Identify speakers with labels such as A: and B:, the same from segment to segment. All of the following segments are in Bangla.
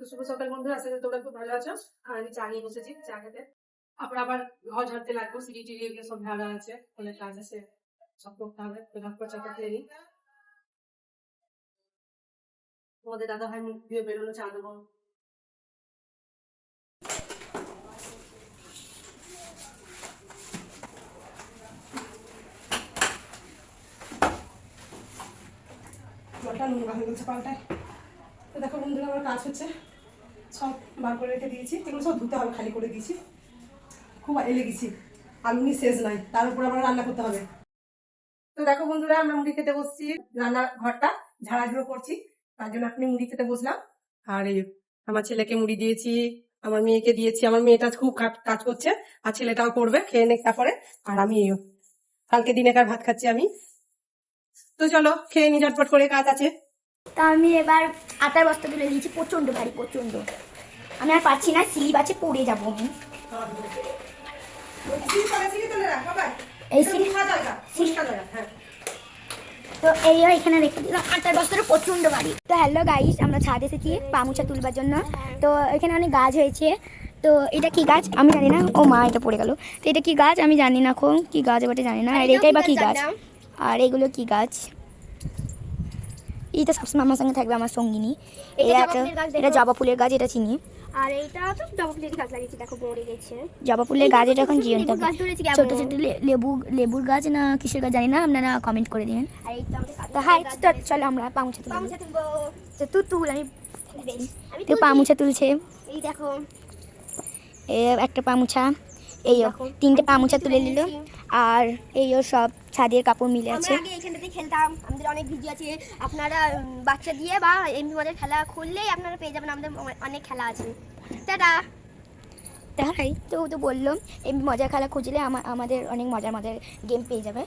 A: তো শুভ সকাল বন্ধুরা, আশা তোমরা খুব ভালো আছো। আর আমি চা নিয়ে বসেছি, চা খেতে। তারপর আবার ঘর ঝাড়তে লাগবো, সিঁড়ি টিড়ি এগুলো সব ঝাড়া আছে অনেক কাজ আছে, সব করতে হবে, তো চাটা খেয়ে নিই। তোমাদের দাদা ভাই মুখ দিয়ে বেরোলো, চা দেবো। জলটা নোংরা হয়ে তো দেখো বন্ধুরা, আমার কাজ হচ্ছে। সব বার করে রেখে দিয়েছি, এগুলো সব ধুতে হবে, খালি করে দিয়েছি। খুব এলে গেছি, আলুনি শেষ নাই, তার উপর আবার রান্না করতে হবে। তো দেখো বন্ধুরা আমরা মুড়ি খেতে বসছি, রান্নার ঘরটা ঝাড়াঝুড়ো করছি, তার জন্য আপনি মুড়ি খেতে বসলাম। আর আমার ছেলেকে মুড়ি দিয়েছি, আমার মেয়েকে দিয়েছি, আমার মেয়েটা খুব কাজ- করছে, আর ছেলেটাও করবে, খেয়ে নেক তারপরে, আর আমি কালকে দিনে দিনেকার ভাত খাচ্ছি আমি। তো চলো, খেয়ে নি, ঝটপট করে কাজ আছে।
B: তা আমি এবার আটার বস্তা তুলে দিয়েছি প্রচণ্ড ভারী প্রচণ্ড আমি আর পারছি না স্লিপ আছে পড়ে যাব আমি। এই তো এই এখানে রেখে দিলাম আটার বস্তাটা প্রচণ্ড ভারী। তো হ্যালো গাইস আমরা ছাদ এসেছি পামুচা তুলবার জন্য। তো এখানে অনেক গাছ হয়েছে। তো এটা কি গাছ? আমি জানি না। ও মা এটা পড়ে গেল। তো এটা কি গাছ? আমি জানি না এখন কি গাছ এবারে জানি না। আর এটাই বা কি গাছ আর এগুলো কি গাছ? এইটা সবসময় আমার সঙ্গে থাকবে আমার সঙ্গিনী। এটা একটা এটা জবা ফুলের গাছ এটা চিনি।
C: আর এইটা তো জবা ফুলের গাছ লাগিয়েছি দেখো মরে গেছে।
B: জবা ফুলের গাছ এটা এখন
C: গাছ
B: ছোট ছোট লেবু লেবুর গাছ না কিসের গাছ জানি না আপনারা কমেন্ট করে দিবেন
C: তো
B: হাই তো চলো আমরা পামুচা তুলি।
C: তুলবো।
B: তো তুই তুল আমি তো পামুচা তুলছে।
C: এই দেখো।
B: এ একটা পামুছা এই তিনটে পামুচা তুলে নিল। আর এই ও সব ছাদের কাপড় মিলে আছে।
C: আমরা আগে এখানটাতে খেলতাম। আমাদের অনেক ভিডিও আছে। আপনারা বাচ্চা দিয়ে বা এমনি মধ্যে খেলা খুললেই আপনারা পেয়ে যাবেন। আমাদের অনেক খেলা আছে। টাটা।
B: তাই তো তো বলল এমনি মজার খেলা খুঁজলে আমা- আমাদের অনেক মজার মজার গেম পেয়ে যাবে।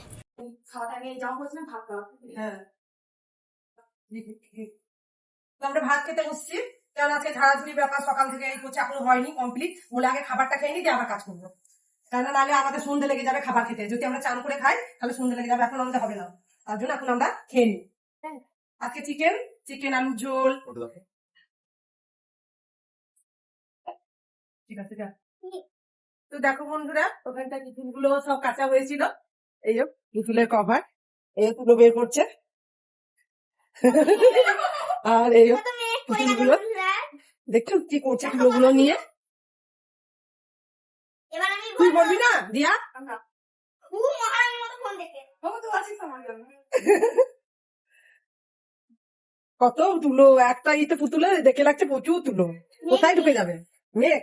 A: খাওয়াটা নিয়ে যাওয়া বলছিলাম ভাত খাওয়া। হ্যাঁ। তো আমরা ভাত খেতে বসছি। কারণ আজকে ঝাড়াঝুড়ি ব্যাপার সকাল থেকে এই করছে এখনও হয়নি কমপ্লিট বলে আগে খাবারটা খেয়ে নিই আবার কাজ করব। কেননা নাহলে আমাদের সন্ধে লেগে যাবে খাবার খেতে। যদি আমরা চান করে খাই তাহলে সন্ধে লেগে যাবে। এখন আমাদের হবে না। তার জন্য এখন আমরা খেয়ে নিই। আজকে চিকেন চিকেন আলু ঝোল। ঠিক আছে যা। তো দেখো বন্ধুরা ওখানটা টিফিনগুলো সব কাঁচা হয়েছিল। এই যে টিফিনের কভার এই তুলো বের করছে। আর এই দেখছ কি করছে নিয়ে। তুই বলবি না? দিয়া?
C: খুব মহারানীর মতো ফোন দেখে
A: কত তুলো একটা ইতে পুতুলে দেখে লাগছে প্রচুর তুলো। কোথায় ঢুকে যাবে? মেঘ?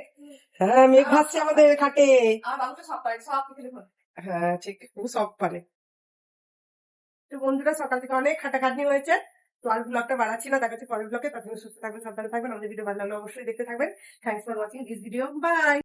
A: হ্যাঁ মেঘ ভাসছে আমাদের খাটে। হ্যাঁ ঠিক ও সব পারে। তো বন্ধুরা সকাল থেকে অনেক খাটাখাটনি হয়েছে। তো আর ব্লগটা বাড়াচ্ছি না কাছে পরের ব্লগে তখন সুস্থ থাকবেন, সাবধানে থাকবেন, আমাদের ভিডিও ভালো লাগলে অবশ্যই দেখতে থাকবেন। Thanks for watching this video bye